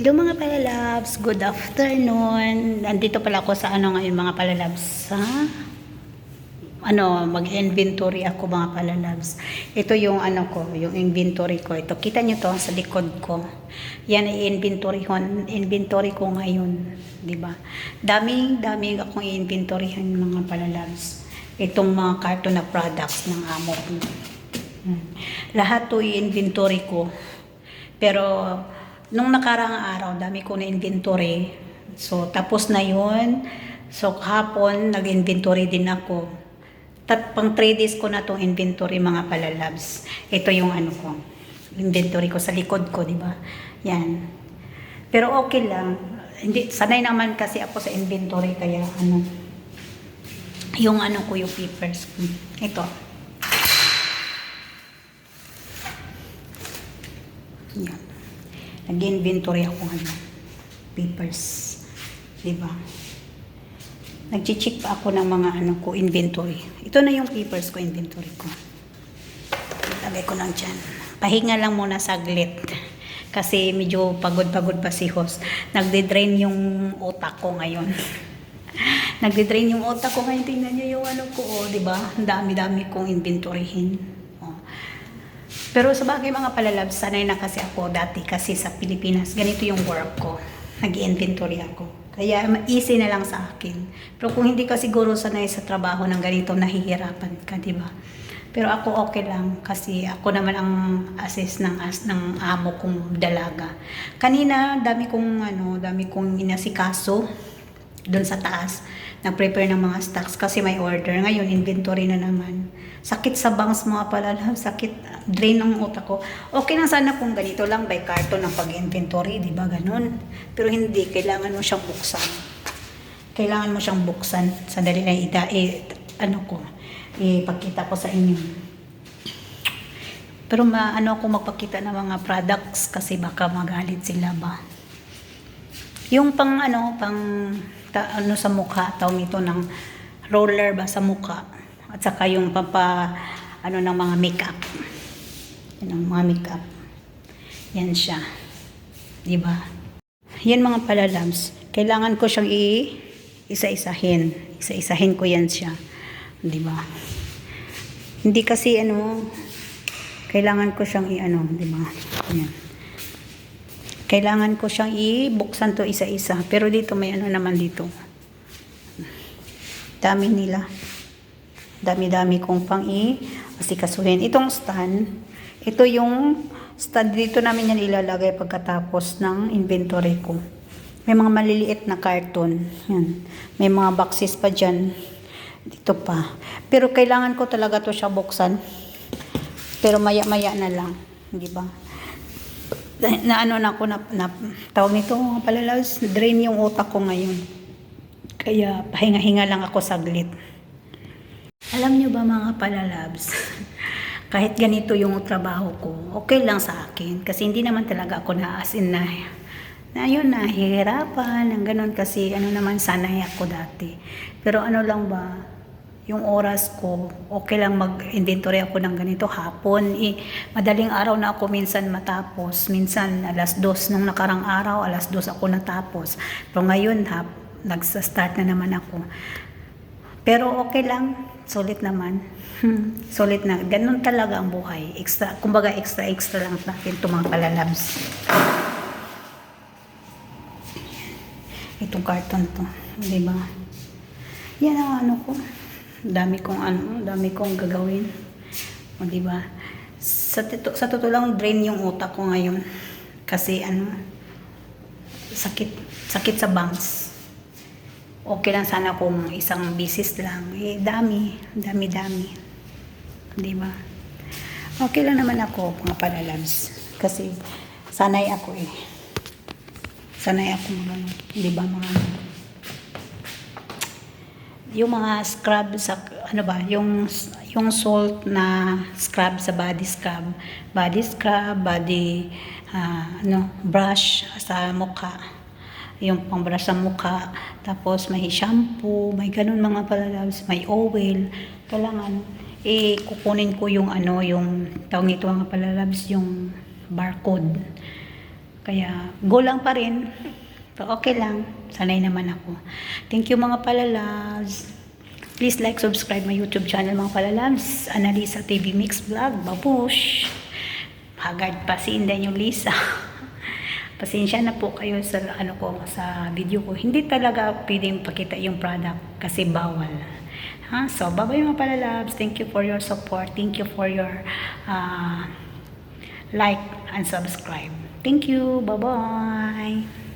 Hello mga palalabs, good afternoon. Nandito pala ako sa ano ngayon mga palalabs sa ano, mag-inventory ako mga palalabs. Ito yung ano ko, yung inventory ko. Ito, kita nyo to sa likod ko. Yan ay inventory ko, inventory ko ngayon. ba? Daming, daming akong i-inventoryhan mga palalabs. Itong mga karton na products ng amo. Hmm. Lahat to i-inventory ko. Pero, nung nakaraang araw, dami ko na inventory. So, tapos na yun. So, kahapon, nag-inventory din ako. Tat, pang 3 days ko na tong inventory mga palalabs. Ito yung ano ko. Inventory ko sa likod ko, di ba? Yan. Pero okay lang. Hindi, sanay naman kasi ako sa inventory, kaya ano, yung ano ko, yung papers. Ito. Yan. Nag-inventory ako ano, papers. Di ba? Nag-check pa ako ng mga ano ko, inventory. Ito na yung papers ko, inventory ko. Lagay ko lang dyan. Pahinga lang muna saglit. Kasi medyo pagod-pagod pa si host. Nagde-drain yung utak ko ngayon. Nagde-drain yung utak ko ngayon. Tingnan nyo yung ano ko, oh, di ba? Ang dami-dami kong inventoryhin. Pero sa bagay mga palalabs, sanay na kasi ako dati kasi sa Pilipinas. Ganito yung work ko. Nag-inventory ako. Kaya easy na lang sa akin. Pero kung hindi ka siguro sanay sa trabaho ng ganito, nahihirapan ka, di ba? Pero ako okay lang kasi ako naman ang assist ng as ng amo kong dalaga. Kanina dami kong ano, dami kong inasikaso doon sa taas. Nag-prepare ng mga stocks kasi may order. Ngayon, inventory na naman. Sakit sa bangs mga palala. Sakit, drain ng utak ko. Okay lang sana kung ganito lang by carton ang pag-inventory, di ba? Ganun. Pero hindi, kailangan mo siyang buksan. Kailangan mo siyang buksan. Sandali na ida, eh, ano ko, ipakita ko sa inyo. Pero maano ako magpakita ng mga products kasi baka magalit sila ba. Yung pang ano, pang ta, ano sa mukha, tawag nito ng roller ba sa mukha. At saka yung papa ano ng mga makeup. Yan ang mga makeup. Yan siya. 'Di ba? Yan mga palalams. Kailangan ko siyang i isa-isahin. Isa-isahin ko yan siya. 'Di ba? Hindi kasi ano kailangan ko siyang i-ano, 'di ba? Yan kailangan ko siyang i-buksan to isa-isa. Pero dito may ano naman dito. Dami nila. Dami-dami kong pang i-asikasuhin. Itong stand, ito yung stand dito namin yan ilalagay pagkatapos ng inventory ko. May mga maliliit na karton. Yan. May mga boxes pa dyan. Dito pa. Pero kailangan ko talaga to siya buksan. Pero maya-maya na lang. Di ba? Na ano na ako na, na tawag nito mga palalaws, drain yung utak ko ngayon. Kaya pahinga-hinga lang ako saglit. Alam nyo ba mga palalabs, kahit ganito yung trabaho ko, okay lang sa akin. Kasi hindi naman talaga ako na as in na, na yun, nahihirapan, ang ganun kasi ano naman sanay ako dati. Pero ano lang ba, yung oras ko, okay lang mag-inventory ako ng ganito hapon. Eh, madaling araw na ako minsan matapos. Minsan alas dos nung nakarang araw, alas dos ako natapos. Pero ngayon, hap, nagsa-start na naman ako. Pero okay lang, sulit naman. sulit na. Ganun talaga ang buhay. Extra, kumbaga extra extra lang natin itong mga palalabs. Itong karton to, di ba? Yan ang ano ko dami kong ano, dami kong gagawin. O di ba? Sa tito, sa totoo lang drain yung utak ko ngayon. Kasi ano, sakit sakit sa bangs. Okay lang sana kung isang bisis lang. Eh, dami, dami, dami. Di ba? Okay lang naman ako, mga palalabs. Kasi, sanay ako eh. Sanay ako mga, di ba, mga yung mga scrub sa ano ba yung yung salt na scrub sa body scrub. Body scrub body uh, ano brush sa mukha. Yung pang brush sa mukha. Tapos may shampoo may ganun mga palalabs may oil. Kailangan eh kukunin ko yung ano yung tawag nito mga palalabs yung barcode. Kaya, go lang pa rin. So, okay lang. Sanay naman ako. Thank you mga palalabs. Please like, subscribe my YouTube channel mga palalabs. Analisa TV Mix Vlog. Babush. Hagad pa si Inday yung Lisa. Pasensya na po kayo sa ano ko sa video ko. Hindi talaga pwedeng pakita yung product kasi bawal. Ha? So, bye-bye mga palalabs. Thank you for your support. Thank you for your uh, like and subscribe. Thank you. Bye-bye.